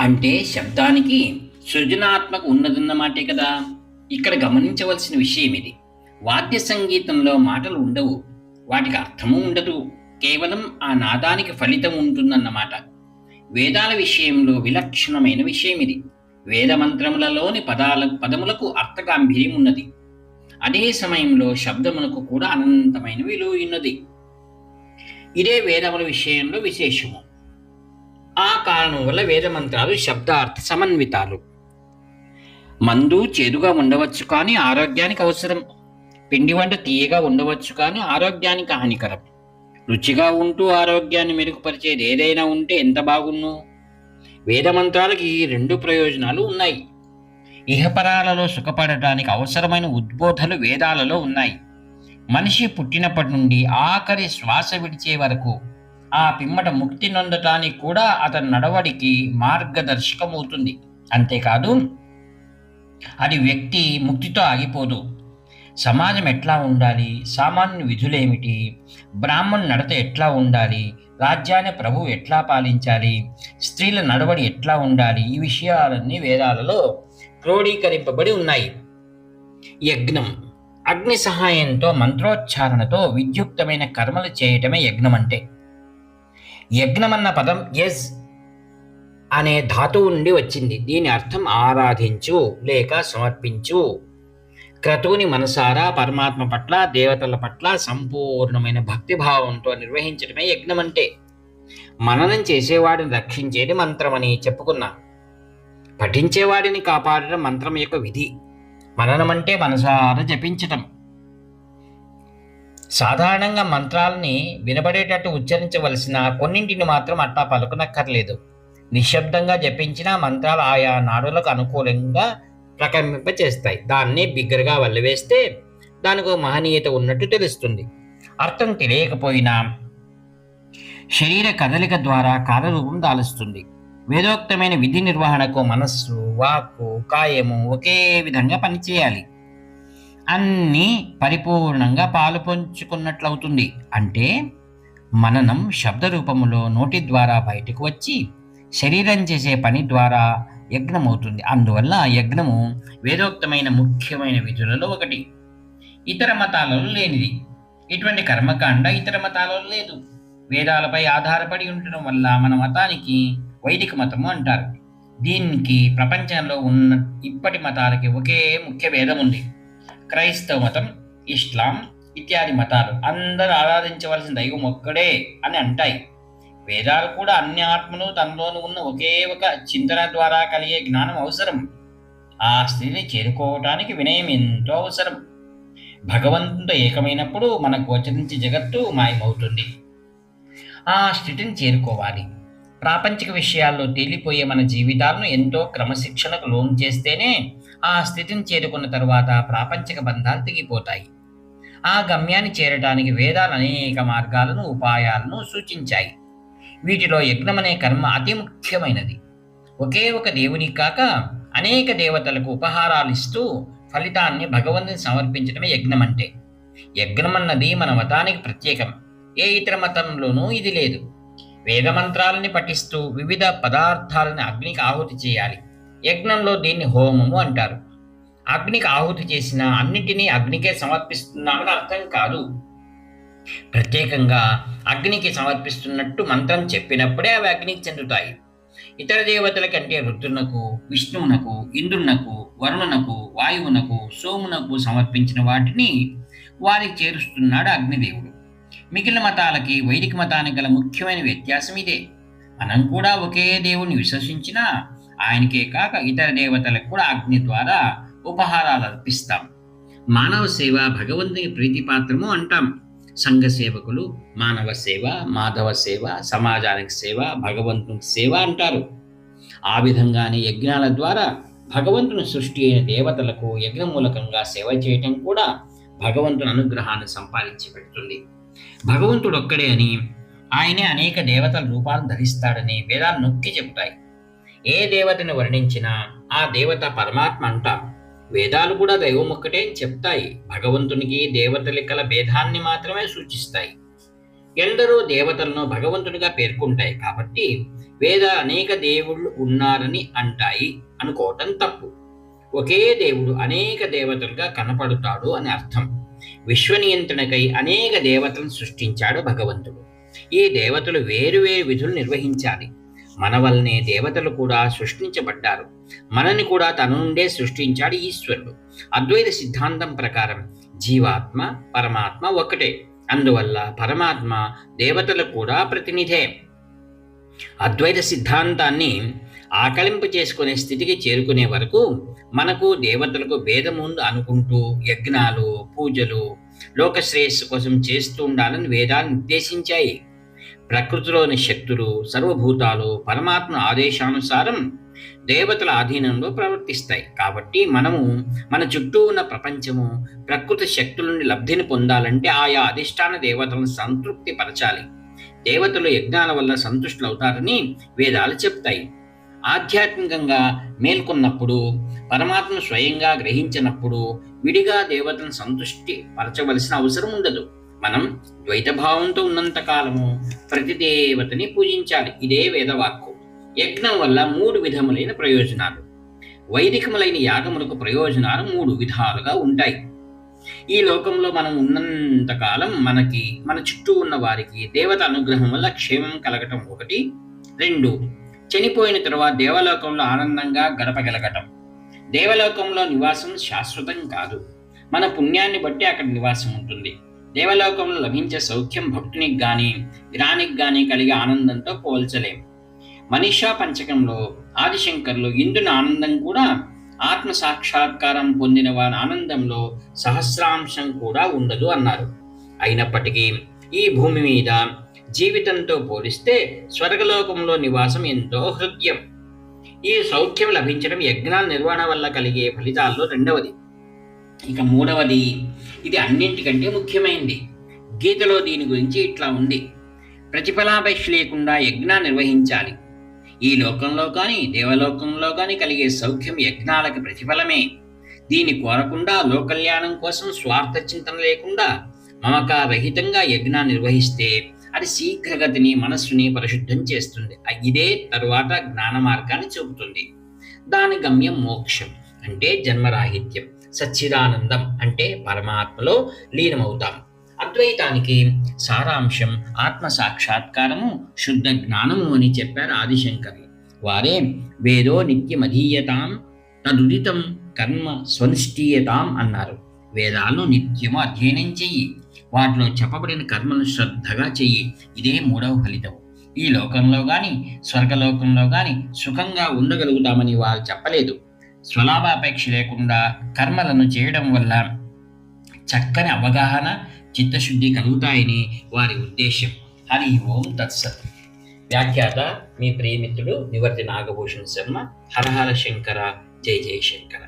అంటే శబ్దానికి సృజనాత్మక ఉన్నదన్నమాటే కదా. ఇక్కడ గమనించవలసిన విషయం ఇది. వాద్య సంగీతంలో మాటలు ఉండవు. వాటికి అర్థము ఉండదు. కేవలం ఆ నాదానికి ఫలితం ఉంటుందన్నమాట వేదాల విషయంలో విలక్షణమైన విషయం ఇది. వేద మంత్రములలోని పదాల పదములకు అర్థగాంభీర్యం ఉన్నది. అదే సమయంలో శబ్దములకు కూడా అనంతమైన విలువ ఉన్నది. ఇదే వేదముల విషయంలో విశేషము. ఆ కారణం వల్ల వేద మంత్రాలు శబ్దార్థ సమన్వితాలు. మందు చేదుగా ఉండవచ్చు కానీ ఆరోగ్యానికి అవసరం. పిండి వంట తీయగా ఉండవచ్చు కానీ ఆరోగ్యానికి హానికరం. రుచిగా ఉంటూ ఆరోగ్యాన్ని మెరుగుపరిచేది ఏదైనా ఉంటే ఎంత బాగున్ను. వేదమంత్రాలకు ఈ రెండు ప్రయోజనాలు ఉన్నాయి. ఇహపరాలలో సుఖపడటానికి అవసరమైన ఉద్బోధలు వేదాలలో ఉన్నాయి. మనిషి పుట్టినప్పటి నుండి ఆఖరి శ్వాస విడిచే వరకు ఆ పిమ్మట ముక్తి నొందటానికి కూడా అతని నడవడికి మార్గదర్శకమవుతుంది. అంతేకాదు అది వ్యక్తి ముక్తితో ఆగిపోదు. సమాజం ఎట్లా ఉండాలి? సామాన్య విధులేమిటి? బ్రాహ్మణ్ నడత ఎట్లా ఉండాలి? రాజ్యాన్ని ప్రభువు ఎట్లా పాలించాలి? స్త్రీల నడవడి ఎట్లా ఉండాలి? ఈ విషయాలన్నీ వేదాలలో క్రోడీకరింపబడి ఉన్నాయి. యజ్ఞం. అగ్ని సహాయంతో మంత్రోచ్చారణతో విద్యుక్తమైన కర్మలు చేయటమే యజ్ఞం అంటే యజ్ఞమన్న పదం ఎస్ అనే ధాతువు నుండి వచ్చింది. దీని అర్థం ఆరాధించు లేక సమర్పించు. క్రతువుని మనసారా పరమాత్మ పట్ల దేవతల పట్ల సంపూర్ణమైన భక్తిభావంతో నిర్వహించడమే యజ్ఞం అంటే మననం చేసేవాడిని రక్షించేది మంత్రమని చెప్పుకున్నా. పఠించేవాడిని కాపాడడం మంత్రం యొక్క విధి. మననం అంటే మనసారా జపించటం. సాధారణంగా మంత్రాలని వినబడేటట్టు ఉచ్చరించవలసిన కొన్నింటిని మాత్రం అట్టా పలుకనక్కర్లేదు నిశ్శబ్దంగా జపించిన మంత్రాలు ఆయా నాడులకు అనుకూలంగా ప్రకంపింపచేస్తాయి దాన్ని బిగ్గరగా వల్లవేస్తే దానికి మహనీయత ఉన్నట్టు తెలుస్తుంది. అర్థం తెలియకపోయినా శరీర కదలిక ద్వారా కాలరూపం దాలుస్తుంది. వేదోక్తమైన విధి నిర్వహణకు మనస్సు వాక్కు కాయము ఒకే విధంగా పనిచేయాలి. అన్నీ పరిపూర్ణంగా పాలు పంచుకున్నట్లవుతుంది. అంటే మననం శబ్ద రూపములో నోటి ద్వారా బయటకు వచ్చి శరీరం చేసే పని ద్వారా యజ్ఞమవుతుంది. అందువల్ల యజ్ఞము వేదోక్తమైన ముఖ్యమైన విధులలో ఒకటి. ఇతర మతాలలో లేనిది. ఇటువంటి కర్మకాండ ఇతర మతాలలో లేదు. వేదాలపై ఆధారపడి ఉండటం వల్ల మన మతానికి వైదిక మతము అంటారు. దీనికి ప్రపంచంలో ఉన్న ఇప్పటి మతాలకి ఒకే ముఖ్య భేదం ఉంది క్రైస్తవ మతం ఇస్లాం ఇత్యాది మతాలు అందరూ ఆరాధించవలసిన దైవం ఒక్కడే అని అంటాయి. వేదాలు కూడా అన్ని ఆత్మలు తనలోను ఉన్న ఒకే ఒక చింతన ద్వారా కలిగే జ్ఞానం అవసరం. ఆ స్థితిని చేరుకోవటానికి వినయం ఎంతో అవసరం. భగవంతునితో ఏకమైనప్పుడు మన గోచరించి జగత్తు మాయమవుతుంది. ఆ స్థితిని చేరుకోవాలి. ప్రాపంచిక విషయాల్లో తేలిపోయే మన జీవితాలను ఎంతో క్రమశిక్షణకు లోన్ చేస్తేనే ఆ స్థితిని చేరుకున్న తరువాత ప్రాపంచిక బంధాలు తెగిపోతాయి. ఆ గమ్యాన్ని చేరడానికి వేదాలు అనేక మార్గాలను ఉపాయాలను సూచించాయి. వీటిలో యజ్ఞం అనే కర్మ అతి ముఖ్యమైనది. ఒకే ఒక దేవుని కాక అనేక దేవతలకు ఉపహారాలు ఇస్తూ ఫలితాన్ని భగవంతుని సమర్పించడమే యజ్ఞం అంటే యజ్ఞం అన్నది మన మతానికి ప్రత్యేకం. ఏ ఇతర మతంలోనూ ఇది లేదు. వేదమంత్రాలని పఠిస్తూ వివిధ పదార్థాలను అగ్నికి ఆహుతి చేయాలి. యజ్ఞంలో దీన్ని హోమము అంటారు. అగ్నికి ఆహుతి చేసిన అన్నిటినీ అగ్నికే సమర్పిస్తున్నామని అర్థం కాదు. ప్రత్యేకంగా అగ్నికి సమర్పిస్తున్నట్టు మంత్రం చెప్పినప్పుడే అవి అగ్నికి చెందుతాయి. ఇతర దేవతల కంటే రుద్రునకు విష్ణువునకు ఇంద్రునకు వరుణునకు వాయువునకు సోమునకు సమర్పించిన వాటిని వారికి చేరుస్తున్నాడు అగ్నిదేవుడు. మిగిలిన మతాలకి వైదిక మతానికి గల ముఖ్యమైన వ్యత్యాసం ఇదే. మనం కూడా ఒకే దేవుని విశ్వసించినా ఆయనకే కాక ఇతర దేవతలకు కూడా అగ్ని ద్వారా ఉపహారాలు అర్పిస్తాం. మానవ సేవ భగవంతుని ప్రీతిపాత్రము అంటాం. సంఘ సేవకులు మానవ సేవ మాధవ సేవ సమాజానికి సేవ భగవంతునికి సేవ అంటారు. ఆ విధంగానే యజ్ఞాల ద్వారా భగవంతుని సృష్టి అయిన దేవతలకు యజ్ఞమూలకంగా సేవ చేయటం కూడా భగవంతుని అనుగ్రహాన్ని సంపాదించి పెడుతుంది. భగవంతుడు ఒక్కడే అని ఆయనే అనేక దేవతల రూపాలను ధరిస్తాడని వేదాలు నొక్కి చెబుతాయి. ఏ దేవతను వర్ణించినా ఆ దేవత పరమాత్మ అంటాం వేదాలు కూడా దైవం ఒక్కటే అని చెప్తాయి. భగవంతునికి దేవతల కల భేదాన్ని మాత్రమే సూచిస్తాయి. ఎందరో దేవతలను భగవంతుడిగా పేర్కొంటాయి కాబట్టి వేద అనేక దేవుళ్ళు ఉన్నారని అంటాయి అనుకోవటం తప్పు. ఒకే దేవుడు అనేక దేవతలుగా కనపడుతాడు అని అర్థం. విశ్వ నియంత్రణకై అనేక దేవతలను సృష్టించాడు భగవంతుడు. ఈ దేవతలు వేరు వేరు విధులు నిర్వహించాలి. మన వల్లనే దేవతలు కూడా సృష్టించబడ్డారు. మనని కూడా తన నుండే సృష్టించాడు ఈశ్వరుడు. అద్వైత సిద్ధాంతం ప్రకారం జీవాత్మ పరమాత్మ ఒకటే అందువల్ల పరమాత్మ దేవతలు కూడా ప్రతినిధే. అద్వైత సిద్ధాంతాన్ని ఆకలింపు చేసుకునే స్థితికి చేరుకునే వరకు మనకు దేవతలకు భేదముందు అనుకుంటూ యజ్ఞాలు పూజలు లోకశ్రేయస్సు కోసం చేస్తూ ఉండాలని వేదాలు నిర్దేశించాయి. ప్రకృతిలోని శక్తులు సర్వభూతాలు పరమాత్మ ఆదేశానుసారం దేవతల ఆధీనంలో ప్రవర్తిస్తాయి. కాబట్టి మనము మన చుట్టూ ఉన్న ప్రపంచము ప్రకృతి శక్తుల నుండి లబ్ధిని పొందాలంటే ఆయా అధిష్టాన దేవతలను సంతృప్తి పరచాలి. దేవతలు యజ్ఞాల వల్ల సంతుష్టులవుతారని వేదాలు చెప్తాయి. ఆధ్యాత్మికంగా మేల్కొన్నప్పుడు పరమాత్మను స్వయంగా గ్రహించినప్పుడు విడిగా దేవతను సంతుష్టి పరచవలసిన అవసరం ఉండదు. మనం ద్వైతభావంతో ఉన్నంత కాలము ప్రతి దేవతని పూజించాలి. ఇదే వేదవాక్కు. యజ్ఞం వల్ల మూడు విధములైన ప్రయోజనాలు. వైదికములైన యాగములకు ప్రయోజనాలు మూడు విధాలుగా ఉంటాయి. ఈ లోకంలో మనం ఉన్నంత కాలం మనకి మన చుట్టూ ఉన్న వారికి దేవత అనుగ్రహం వల్ల క్షేమం కలగటం ఒకటి. రెండు చనిపోయిన తరువాత దేవలోకంలో ఆనందంగా గడపగలగటం. దేవలోకంలో నివాసం శాశ్వతం కాదు. మన పుణ్యాన్ని బట్టి అక్కడ నివాసం ఉంటుంది. దేవలోకంలో లభించే సౌఖ్యం భక్తునికి గాని జ్ఞానికి గాని కలిగే ఆనందంతో పోల్చలేం. మనీషా పంచకంలో ఆదిశంకర్లు ఇందున ఆనందం కూడా ఆత్మ సాక్షాత్కారం పొందిన వారి ఆనందంలో సహస్రాంశం కూడా ఉండదు అన్నారు. అయినప్పటికీ ఈ భూమి మీద జీవితంతో పోలిస్తే స్వర్గలోకంలో నివాసం ఎంతో హృద్యం. ఈ సౌఖ్యం లభించడం యజ్ఞాల నిర్వహణ వల్ల కలిగే ఫలితాల్లో రెండవది. ఇక మూడవది ఇది అన్నింటికంటే ముఖ్యమైనది గీతలో దీని గురించి ఇట్లా ఉంది. ప్రతిఫలాపేక్ష లేకుండా యజ్ఞా నిర్వహించాలి. ఈ లోకంలో కానీ దేవలోకంలో కానీ కలిగే సౌఖ్యం యజ్ఞాలకు ప్రతిఫలమే. దీని కోరకుండా లోకల్యాణం కోసం స్వార్థ చింతన లేకుండా మమకారహితంగా యజ్ఞా నిర్వహిస్తే అది శీఘ్రగతిని మనస్సుని పరిశుద్ధం చేస్తుంది. ఇదే తరువాత జ్ఞాన మార్గాన్ని చూపుతుంది. దాని గమ్యం మోక్షం అంటే జన్మరాహిత్యం. సచ్చిదానందం అంటే పరమాత్మలో లీనమవుతాం. అద్వైతానికి సారాంశం ఆత్మ సాక్షాత్కారము శుద్ధ జ్ఞానము అని చెప్పారు ఆదిశంకర్లు. వారే వేదో నిత్యమధీయతాం తదుదితం కర్మ స్వనిష్ఠీయతాం అన్నారు. వేదాలను నిత్యము అధ్యయనం చెయ్యి. వాటిలో చెప్పబడిన కర్మను శ్రద్ధగా చెయ్యి. ఇదే మూడవ ఫలితం. ఈ లోకంలో కానీ స్వర్గలోకంలో కానీ సుఖంగా ఉండగలుగుతామని వారు చెప్పలేదు. స్వలాభాపేక్ష లేకుండా కర్మలను చేయడం వల్ల చక్కని అవగాహన చిత్తశుద్ధి కలుగుతాయని వారి ఉద్దేశం హరి ఓం తత్సత్. వ్యాఖ్యాత మీ ప్రియమిత్రుడు నివర్తి నాగభూషణ్ శర్మ. హరహర శంకర. జై జై శంకర.